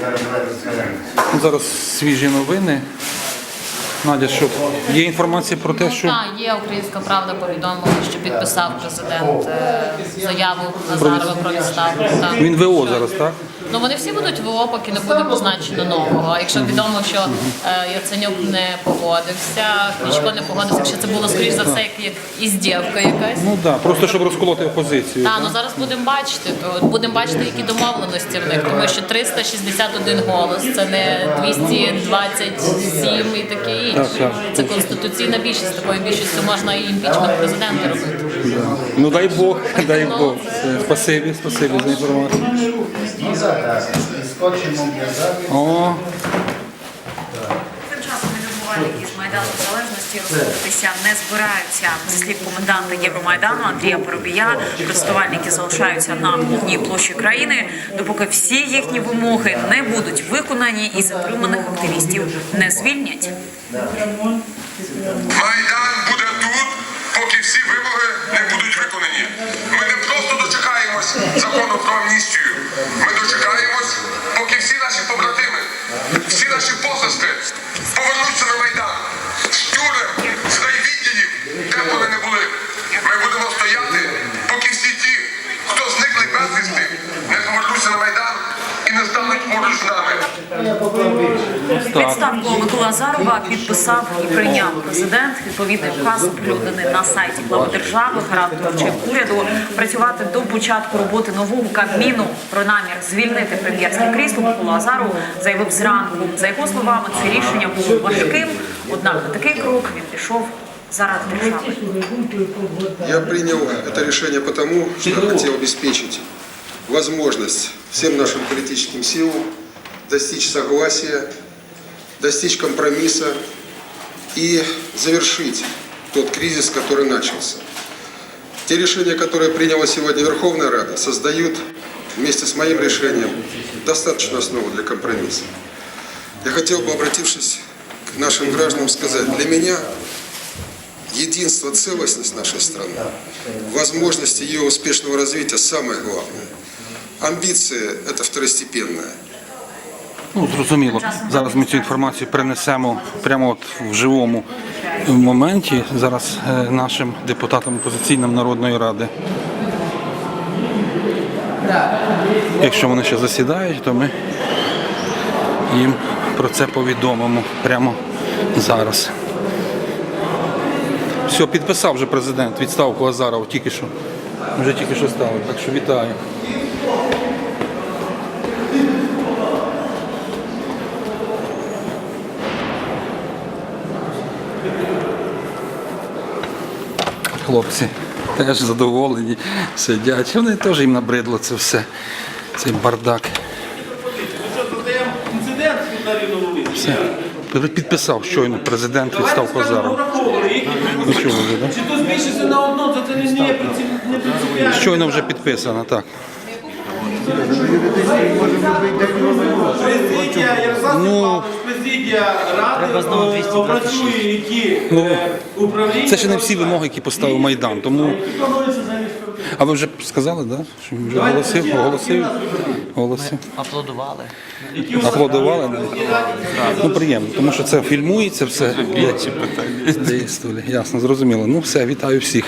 зараз. Ну, Зараз свіжі новини. Надя, що є інформація про те, що Так, є українська правда повідомила, що підписав президент е, заяву Назарова про відставку. Він ВО зараз, так? Ну вони всі будуть ВО, поки не буде позначено нового. Якщо відомо, що е, Яценюк не погодився, Кличко не погодився, якщо це було скоріш за все як, як іздівка якась. Ну да, просто щоб розколоти опозицію. Так, ну зараз будемо бачити. То будемо бачити, які домовленості в них, тому що 361 голос, це не 227 і таке інше. Так, так. Це конституційна більшість. Такою більшістю можна і імпічмент президента робити. Ну дай Бог, дай Бог. Спасибі, спасибі за інформацію. Так, і скотчем обв'язати. О, Тим часом мітингувальники з Майдану Незалежності розходитися не збираються. Зі слів коменданта Євромайдану Андрія Поробія, протестувальники залишаються на головній площі країни, допоки всі їхні вимоги не будуть виконані і затриманих активістів не звільнять. Майдан буде тут, поки всі вимоги не будуть виконані. Ми не закону про амністію. Ми дочекаємось, поки всі наші побратими, всі наші посестри повернуться на Майдан. З тюрем, з райвідділів, де б вони не були. Ми будемо стояти, поки всі ті, хто зникли безвісти, не повернуться на Майдан і не стануть поруч з нами. Відставку Микола Азарова підписав і прийняв президент. Відповідний указ оприлюднений на сайті глави держави. Гарант доручив уряду працювати до початку роботи нового кабміну. Про намір звільнити прем'єрське крісло Микола Азаров заявив зранку. За його словами, це рішення було важким. Однак на такий крок він пішов. Я принял это решение потому, что хотел обеспечить возможность всем нашим политическим силам достичь согласия, достичь компромисса и завершить тот кризис, который начался. Те решения, которые приняла сегодня Верховная Рада, создают вместе с моим решением достаточную основу для компромисса. Я хотел бы, обратившись к нашим гражданам, сказать, для меня единство, целостность нашей страны, возможности ее успешного развития самое главное. Амбиции – это второстепенное. Ну зрозуміло. Зараз ми цю інформацію принесемо прямо от в живому моменті. Зараз е, нашим депутатам опозиційним Народної ради. Якщо вони ще засідають, то ми їм про це повідомимо прямо зараз. Все, підписав вже президент відставку Азарова тільки що. Вже тільки що стало, так що вітаю. Хлопці теж задоволені, сидять. Вони теж їм набридло це все, цей бардак. Все. Підписав щойно президент відставку Азарова. Чи то збільшиться на одно, то це не принципіально. Щойно вже підписано, так. Президія, Ярослав Ну, президія ради е, опрацює які е, управління. Ну, Це ще не всі вимоги, які поставив Майдан. Тому а ви вже сказали, да? Що вже оголосив, оголосив, оголосив. Аплодували. Аплодували, да? Ну приємно, тому що це фільмується все. Ясно, зрозуміло. Ну все, вітаю всіх.